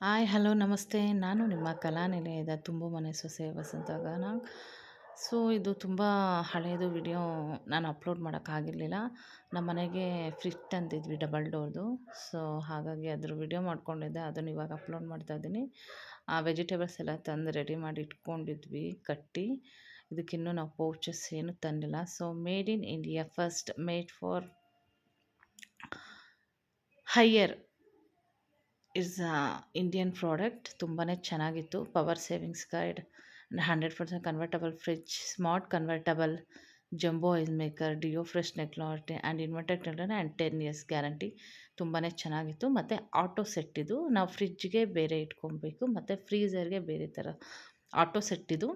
Hi, hello, ನಮಸ್ತೆ. ನಾನು ನಿಮ್ಮ ಕಲಾನಿಲಯದ ತುಂಬು ಮನೆ ಸೊಸೆ ವಸಂತ ನಾಗ್. ಸೊ, ಇದು ತುಂಬ ಹಳೆಯದು ವಿಡಿಯೋ ನಾನು ಅಪ್ಲೋಡ್ ಮಾಡೋಕ್ಕಾಗಿರಲಿಲ್ಲ ನಮ್ಮ ಮನೆಗೆ ಫ್ರಿಜ್ ತಂದಿದ್ವಿ ಡಬಲ್ ಡೋರ್ದು. ಸೊ, ಹಾಗಾಗಿ ಅದ್ರ ವಿಡಿಯೋ ಮಾಡ್ಕೊಂಡಿದ್ದೆ. ಅದನ್ನು ಇವಾಗ ಅಪ್ಲೋಡ್ ಮಾಡ್ತಾ ಇದ್ದೀನಿ. ಆ ವೆಜಿಟೇಬಲ್ಸ್ ಎಲ್ಲ ತಂದು ರೆಡಿ ಮಾಡಿ ಇಟ್ಕೊಂಡಿದ್ವಿ, ಕಟ್ಟಿ. ಇದಕ್ಕಿನ್ನೂ ನಾವು ಪೌಚಸ್ ಏನು ತಂದಿಲ್ಲ. So, made in India first, made for Haier. Is Indian product ತುಂಬಾ ಚೆನ್ನಾಗಿತ್ತು. Power savings guide hundred percent convertible fridge smart convertible jumbo oil maker deo fresh ನೆಕ್ಲಾಟ್ and inverted tender and ten years guarantee ತುಂಬಾ ಚೆನ್ನಾಗಿತ್ತು. ಮತ್ತು auto set ಇದು. ನಾವು ಫ್ರಿಜ್ಗೆ ಬೇರೆ ಇಟ್ಕೊಬೇಕು. ಮತ್ತು ಫ್ರೀಝರ್ಗೆ ಬೇರೆ ಥರ ಆಟೋ ಸೆಟ್ ಇದು.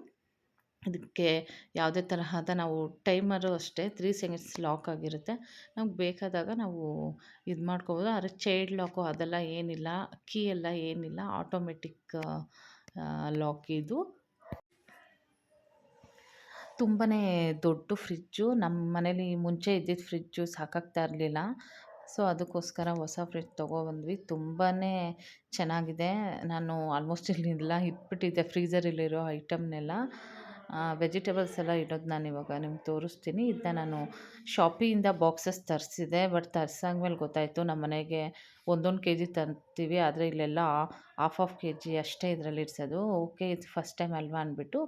ಇದಕ್ಕೆ ಯಾವುದೇ ತರಹದ ನಾವು ಟೈಮರು ಅಷ್ಟೇ ತ್ರೀ ಸೆಕೆಂಡ್ಸ್ ಲಾಕ್ ಆಗಿರುತ್ತೆ. ನಮ್ಗೆ ಬೇಕಾದಾಗ ನಾವು ಇದು ಮಾಡ್ಕೋಬೋದು. ಆದರೆ ಚೈಲ್ಡ್ ಲಾಕು ಅದೆಲ್ಲ ಏನಿಲ್ಲ. ಕೀ ಎಲ್ಲ ಏನಿಲ್ಲ. ಆಟೋಮೆಟಿಕ್ ಲಾಕ್ ಇದು. ತುಂಬಾ ದೊಡ್ಡ ಫ್ರಿಜ್ಜು. ನಮ್ಮ ಮನೇಲಿ ಮುಂಚೆ ಇದ್ದಿದ್ದ ಫ್ರಿಜ್ಜು ಸಾಕಾಗ್ತಾ ಇರಲಿಲ್ಲ. ಸೊ, ಅದಕ್ಕೋಸ್ಕರ ಹೊಸ ಫ್ರಿಜ್ ತೊಗೊಬಂದ್ವಿ ತುಂಬಾ ಚೆನ್ನಾಗಿದೆ. ನಾನು ಆಲ್ಮೋಸ್ಟ್ ಇಲ್ಲೆಲ್ಲ ಇಟ್ಬಿಟ್ಟಿದ್ದೆ. ಫ್ರೀಝರಲ್ಲಿರೋ ಐಟಮ್ನೆಲ್ಲ. ವೆಜಿಟೇಬಲ್ಸ್ ಎಲ್ಲ ಇಡೋದು ನಾನು ಇವಾಗ ನಿಮ್ಗೆ ತೋರಿಸ್ತೀನಿ. ಇದನ್ನ ನಾನು ಶಾಪಿಯಿಂದ ಬಾಕ್ಸಸ್ ತರಿಸಿದೆ ಬಟ್ ತರ್ಸಾದ್ಮೇಲೆ ಗೊತ್ತಾಯಿತು ನಮ್ಮ ಮನೆಗೆ ಒಂದೊಂದು ಕೆ ಜಿ ತರ್ತೀವಿ ಆದರೆ ಇಲ್ಲೆಲ್ಲ ಹಾಫ್ ಆಫ್ ಕೆ ಜಿ ಅಷ್ಟೇ ಇದರಲ್ಲಿ ಇಡ್ಸೋದು. ಓಕೆ ಇದು ಫಸ್ಟ್ ಟೈಮ್ ಅಲ್ವಾ ಅಂದ್ಬಿಟ್ಟು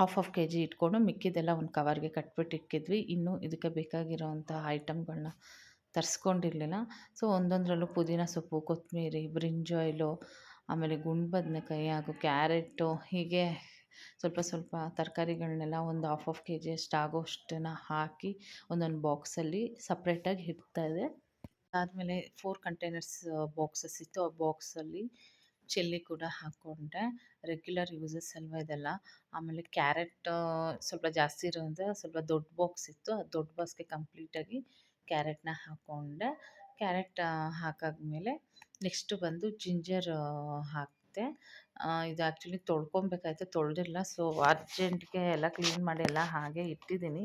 ಹಾಫ್ ಆಫ್ ಕೆ ಜಿ ಇಟ್ಕೊಂಡು ಮಿಕ್ಕಿದೆಲ್ಲ ಒಂದು ಕವರ್ಗೆ ಕಟ್ಬಿಟ್ಟು ಇಕ್ಕಿದ್ವಿ. ಇನ್ನೂ ಇದಕ್ಕೆ ಬೇಕಾಗಿರೋವಂಥ ಐಟಮ್ಗಳನ್ನ ತರಿಸ್ಕೊಂಡಿರಲಿಲ್ಲ. ಸೊ ಒಂದೊಂದರಲ್ಲೂ ಪುದೀನ ಸೊಪ್ಪು ಕೊತ್ತಂಬರಿ ಬ್ರಿಂಜಾಯ್ಲು ಆಮೇಲೆ ಗುಂಡು ಬದನೆಕಾಯಿ ಹಾಗೂ ಕ್ಯಾರೆಟು ಹೀಗೆ ಸ್ವಲ್ಪ ಸ್ವಲ್ಪ ತರಕಾರಿಗಳನ್ನೆಲ್ಲ ಒಂದು ಹಾಫ್ ಹಾಫ್ ಕೆ ಜಿ ಅಷ್ಟು ಆಗೋಷ್ಟನ್ನು ಹಾಕಿ ಒಂದೊಂದು ಬಾಕ್ಸಲ್ಲಿ ಸಪ್ರೇಟಾಗಿ ಇದೆ ಅದಾದಮೇಲೆ ಫೋರ್ ಕಂಟೈನರ್ಸ್ ಬಾಕ್ಸಸ್ ಇತ್ತು. ಆ ಬಾಕ್ಸಲ್ಲಿ ಚಿಲ್ಲಿ ಕೂಡ ಹಾಕ್ಕೊಂಡೆ ರೆಗ್ಯುಲರ್ ಯೂಸಸ್ ಅಲ್ವಾ ಇದೆಲ್ಲ. ಆಮೇಲೆ ಕ್ಯಾರೆಟ್ ಸ್ವಲ್ಪ ಜಾಸ್ತಿ ಇರೋದ್ರಿಂದ ಸ್ವಲ್ಪ ದೊಡ್ಡ ಬಾಕ್ಸ್ ಇತ್ತು. ಆ ದೊಡ್ಡ ಬಾಕ್ಸ್ಗೆ ಕಂಪ್ಲೀಟಾಗಿ ಕ್ಯಾರೆಟ್ನ ಹಾಕ್ಕೊಂಡೆ ಕ್ಯಾರೆಟ್ ಹಾಕಾದ್ಮೇಲೆ ನೆಕ್ಸ್ಟು ಬಂದು ಜಿಂಜರ್ ಹಾಕಿದೆ ಇದು ಆ್ಯಕ್ಚುಲಿ ತೊಳ್ಕೊಬೇಕಾಯ್ತು ತೊಳೆದಿಲ್ಲ. ಸೊ, ಅರ್ಜೆಂಟ್ಗೆ ಎಲ್ಲ ಕ್ಲೀನ್ ಮಾಡಿ ಎಲ್ಲ ಹಾಗೆ ಇಟ್ಟಿದ್ದೀನಿ.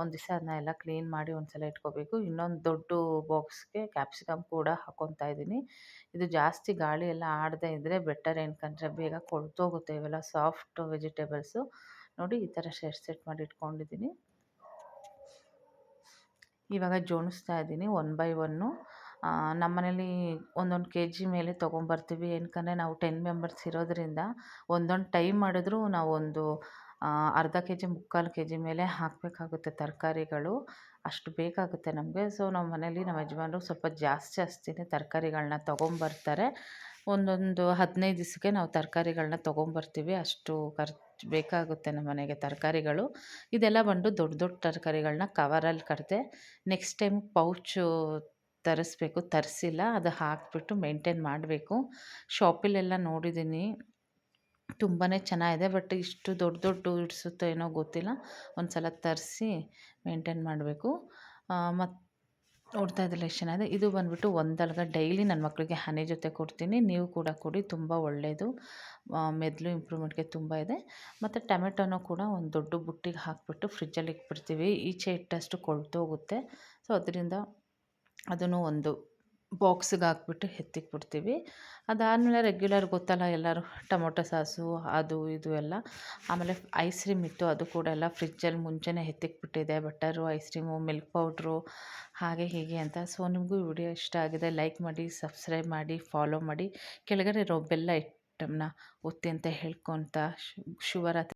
ಒಂದು ದಿವಸ ಅದನ್ನ ಎಲ್ಲ ಕ್ಲೀನ್ ಮಾಡಿ ಒಂದು ಸಲ ಇಟ್ಕೋಬೇಕು. ಇನ್ನೊಂದು ದೊಡ್ಡ ಬಾಕ್ಸ್ಗೆ ಕ್ಯಾಪ್ಸಿಕಮ್ ಕೂಡ ಹಾಕ್ಕೊತಾ ಇದ್ದೀನಿ. ಇದು ಜಾಸ್ತಿ ಗಾಳಿ ಎಲ್ಲ ಆಡದೇ ಇದ್ದರೆ ಬೆಟರ್ ಏನ್ಕಂದರೆ ಬೇಗ ಕೊಳ್ತೋಗುತ್ತೆ ಇವೆಲ್ಲ ಸಾಫ್ಟ್ ವೆಜಿಟೇಬಲ್ಸು. ನೋಡಿ, ಈ ಥರ ಸೆಟ್ ಸೆಟ್ ಮಾಡಿ ಇಟ್ಕೊಂಡಿದ್ದೀನಿ. ಇವಾಗ ಜೋಣಿಸ್ತಾ ಇದ್ದೀನಿ, ಒನ್ ಬೈ ಒನ್ನು. ನಮ್ಮ ಮನೇಲಿ ಒಂದೊಂದು ಕೆ ಜಿ ಮೇಲೆ ತೊಗೊಂಬರ್ತೀವಿ. ಏನಕಂದ್ರೆ ನಾವು ಟೆನ್ ಮೆಂಬರ್ಸ್ ಇರೋದರಿಂದ ಒಂದೊಂದು ಟೈಮ್ ಮಾಡಿದ್ರು ನಾವೊಂದು ಅರ್ಧ ಕೆ ಜಿ ಮುಕ್ಕಾಲು ಕೆ ಜಿ ಮೇಲೆ ಹಾಕಬೇಕಾಗುತ್ತೆ ತರಕಾರಿಗಳು. ಅಷ್ಟು ಬೇಕಾಗುತ್ತೆ ನಮಗೆ. ಸೊ ನಮ್ಮ ಮನೇಲಿ ನಮ್ಮ ಯಜಮಾನ್ರು ಸ್ವಲ್ಪ ಜಾಸ್ತಿ ಜಾಸ್ತಿನೇ ತರಕಾರಿಗಳ್ನ ತೊಗೊಂಬರ್ತಾರೆ. ಒಂದೊಂದು ಹದಿನೈದು ದಿವ್ಸಕ್ಕೆ ನಾವು ತರಕಾರಿಗಳ್ನ ತೊಗೊಂಬರ್ತೀವಿ. ಅಷ್ಟು ಖರ್ಚು ಬೇಕಾಗುತ್ತೆ ನಮ್ಮ ಮನೆಗೆ ತರಕಾರಿಗಳು. ಇದೆಲ್ಲ ಬಂದು ದೊಡ್ಡ ದೊಡ್ಡ ತರಕಾರಿಗಳ್ನ ಕವರಲ್ಲಿ ಕಟ್ಟಿದೆ ನೆಕ್ಸ್ಟ್ ಟೈಮ್ ಪೌಚು ತರಿಸ್ಬೇಕು, ತರಿಸಿಲ್ಲ, ಅದು ಹಾಕಿಬಿಟ್ಟು ಮೇಂಟೈನ್ ಮಾಡಬೇಕು. ಶಾಪಲ್ಲೆಲ್ಲ ನೋಡಿದ್ದೀನಿ ತುಂಬಾ ಚೆನ್ನಾಗಿದೆ, ಬಟ್ ಇಷ್ಟು ದೊಡ್ಡ ದೊಡ್ಡ ಇಡಿಸುತ್ತೋ ಏನೋ ಗೊತ್ತಿಲ್ಲ. ಒಂದು ಸಲ ತರಿಸಿ ಮೇಂಟೈನ್ ಮಾಡಬೇಕು. ಮತ್ತು ನೋಡ್ತಾ ಇದ್ದರೆ ಎಷ್ಟು ಚೆನ್ನಾಗಿದೆ. ಇದು ಬಂದುಬಿಟ್ಟು ಒಂದಲ್ಗ ಡೈಲಿ ನನ್ನ ಮಕ್ಕಳಿಗೆ ಹನಿ ಜೊತೆ ಕೊಡ್ತೀನಿ. ನೀವು ಕೂಡ ಕೊಡಿ, ತುಂಬ ಒಳ್ಳೆಯದು ಮೆದಲು ಇಂಪ್ರೂವ್ಮೆಂಟ್ಗೆ ತುಂಬ ಇದೆ. ಮತ್ತು ಟೊಮೆಟೊನೂ ಕೂಡ ಒಂದು ದೊಡ್ಡ ಬುಟ್ಟಿಗೆ ಹಾಕಿಬಿಟ್ಟು ಫ್ರಿಜ್ಜಲ್ಲಿ ಇಟ್ಬಿಡ್ತೀವಿ. ಈಚೆ ಇಟ್ಟಷ್ಟು ಕೊಳ್ತೋಗುತ್ತೆ. ಸೊ, ಅದರಿಂದ ಅದನ್ನು ಒಂದು ಬಾಕ್ಸಿಗೆ ಹಾಕ್ಬಿಟ್ಟು ಎತ್ತಿಕ್ಬಿಡ್ತೀವಿ ಅದಾದಮೇಲೆ ರೆಗ್ಯುಲರ್ ಗೊತ್ತಲ್ಲ ಎಲ್ಲರೂ ಟೊಮೊಟೊ ಸಾಸು, ಅದು, ಇದು ಎಲ್ಲ. ಆಮೇಲೆ ಐಸ್ ಕ್ರೀಮ್ ಇತ್ತು, ಅದು ಕೂಡ ಎಲ್ಲ ಫ್ರಿಜ್ಜಲ್ಲಿ ಮುಂಚೆನೇ ಎತ್ತಿಕ್ಬಿಟ್ಟಿದೆ butter ice cream milk powder ಹಾಗೆ, ಹೀಗೆ ಅಂತ. ಸೊ ನಿಮಗೂ ವಿಡಿಯೋ ಇಷ್ಟ ಆಗಿದೆ ಲೈಕ್ ಮಾಡಿ ಸಬ್ಸ್ಕ್ರೈಬ್ ಮಾಡಿ ಫಾಲೋ ಮಾಡಿ. ಕೆಳಗಡೆ ಇರೋ ಬೆಲ್ಲ ಐಟಮ್ನ ಒತ್ತಿ ಅಂತ ಹೇಳ್ಕೊತ ಶುಭರಾತ್ರಿ.